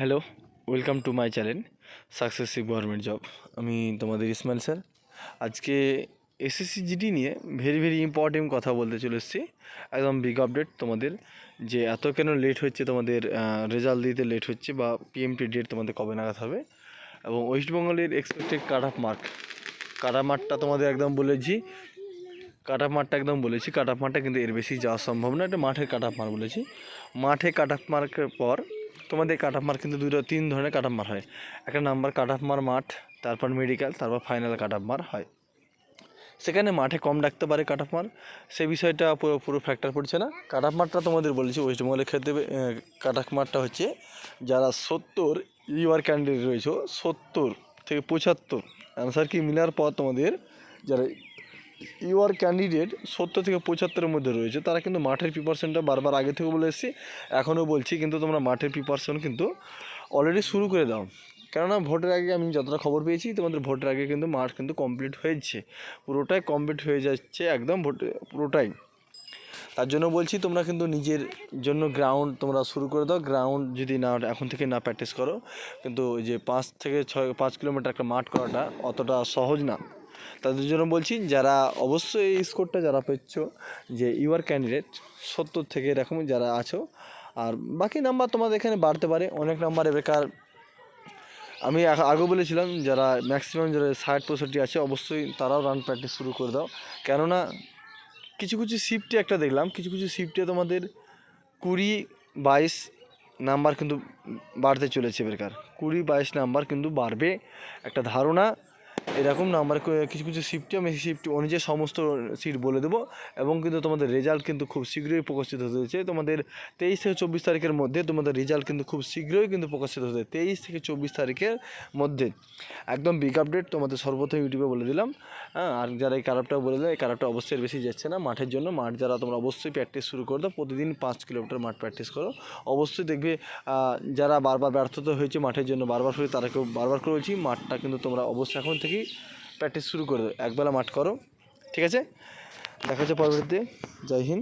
Hello welcome to my channel successive government job আমি তোমাদের Ismail sir. আজকে এসএসসি জিডি নিয়ে ভেরি ভেরি ইম্পর্টেন্ট কথা বলতে চলে এসেছি। একদম বিগ আপডেট তোমাদের, যে এত কেন লেট হচ্ছে তোমাদের রেজাল্ট দিতে লেট হচ্ছে বা পিএমটি ডেট তোমাদের কবে নাগাদ হবে। এবং ওয়েস্টবেঙ্গলের expected cut off mark cut off মার্কটা তোমাদের একদম বলেছি। কাট অফ মার্কটা একদম বলেছি। কাট অফ মার্কটা কিন্তু এর বেশি যাওয়া সম্ভব না। এটা মাঠের কাট অফ মার্ক বলেছি। মাঠে কাট অফ মার্কের পর তোমাদের কাট অফ কিন্তু দুটো তিন ধরনের কাট মার্ক হয়। একটা নাম্বার কাট মার মাঠ, তারপর মেডিকেল তারপর ফাইনাল কাট মার হয়। সেখানে মাঠে কম ডাকতে পারে কাট মার। সে বিষয়টা পুরো পুরো ফ্যাক্টর পড়ছে না। কাট মারটা তোমাদের বলেছি ওয়েস্ট বেঙ্গলের ক্ষেত্রে কাট মারটা হচ্ছে যারা সত্তর ইউআর ক্যান্ডিডেট রয়েছে, সত্তর থেকে পঁচাত্তর। অ্যান্সার কি মিলার পর তোমাদের, যারা ইউআর ক্যান্ডিডেট সত্তর থেকে পঁচাত্তরের মধ্যে রয়েছে। তারা কিন্তু মাঠের প্রিপারেশনটা বারবার আগে থেকে বলে এসেছি। এখনও বলছি, কিন্তু তোমরা মাঠের প্রিপারেশন কিন্তু অলরেডি শুরু করে দাও। কেননা ভোটের আগে আমি যতটা খবর পেয়েছি, তোমাদের ভোটের আগে কিন্তু মাঠ কিন্তু কমপ্লিট হয়েছে। পুরোটাই কমপ্লিট হয়ে যাচ্ছে একদম ভোট, পুরোটাই। তার জন্য বলছি, তোমরা কিন্তু নিজের জন্য গ্রাউন্ড তোমরা শুরু করে দাও। গ্রাউন্ড যদি না, এখন থেকে না প্র্যাকটিস করো, কিন্তু যে পাঁচ থেকে ছয়, পাঁচ কিলোমিটার একটা মাঠ করাটা অতটা সহজ না। তাদের জন্য বলছি, যারা অবশ্যই এই স্কোরটা যারা পেচ্ছ যে ইউআর ক্যান্ডিডেট সত্তর থেকে এরকম যারা আছো, আর বাকি নাম্বার তোমাদের এখানে বাড়তে পারে, অনেক নাম্বারে বেকার। আমি আগে বলেছিলাম, যারা ম্যাক্সিমাম যারা ষাট পঁয়ষট্টি আছে, অবশ্যই তারাও রান প্র্যাকটিস শুরু করে দাও। কেননা, কিছু কিছু শিফটে একটা দেখলাম, কিছু কিছু শিফটে তোমাদের কুড়ি, বাইশ নাম্বার কিন্তু বাড়তে চলেছে বেকার। কুড়ি, বাইশ নাম্বার কিন্তু বাড়বে। একটা ধারণা এরকম নাম্বার কিছু কিছু শিফটে আমি শিফট অনুযায়ী সমস্ত সিট বলে দেবো এবং কিন্তু তোমাদের রেজাল্ট কিন্তু খুব শীঘ্রই প্রকাশিত হতে হচ্ছে তোমাদের তেইশ থেকে চব্বিশ তারিখের মধ্যে তোমাদের রেজাল্ট কিন্তু খুব শীঘ্রই কিন্তু প্রকাশিত হতে তেইশ থেকে চব্বিশ তারিখের মধ্যে। একদম বিগ আপডেট তোমাদের সর্বপ্রথম ইউটিউবে বলে দিলাম। হ্যাঁ আর যারা এই কারাপটা বলে দিলাম এই কারাপটা অবশ্যই বেশি যাচ্ছে না মাঠের জন্য। মাঠ যারা তোমরা অবশ্যই প্র্যাকটিস শুরু করে দাও, প্রতিদিন পাঁচ কিলোমিটার মাঠ প্র্যাকটিস করো। অবশ্যই দেখবে যারা বারবার ব্যর্থতা হয়েছে মাঠের জন্য, বারবার করে তারাকেও বারবার করেছি, মাঠটা কিন্তু তোমরা অবশ্যই এখন থেকেই প্র্যাকটিস শুরু করে দেবে একবেলা মাঠ করো, ঠিক আছে? দেখা হচ্ছে পরবর্তীতে। জয় হিন্দ।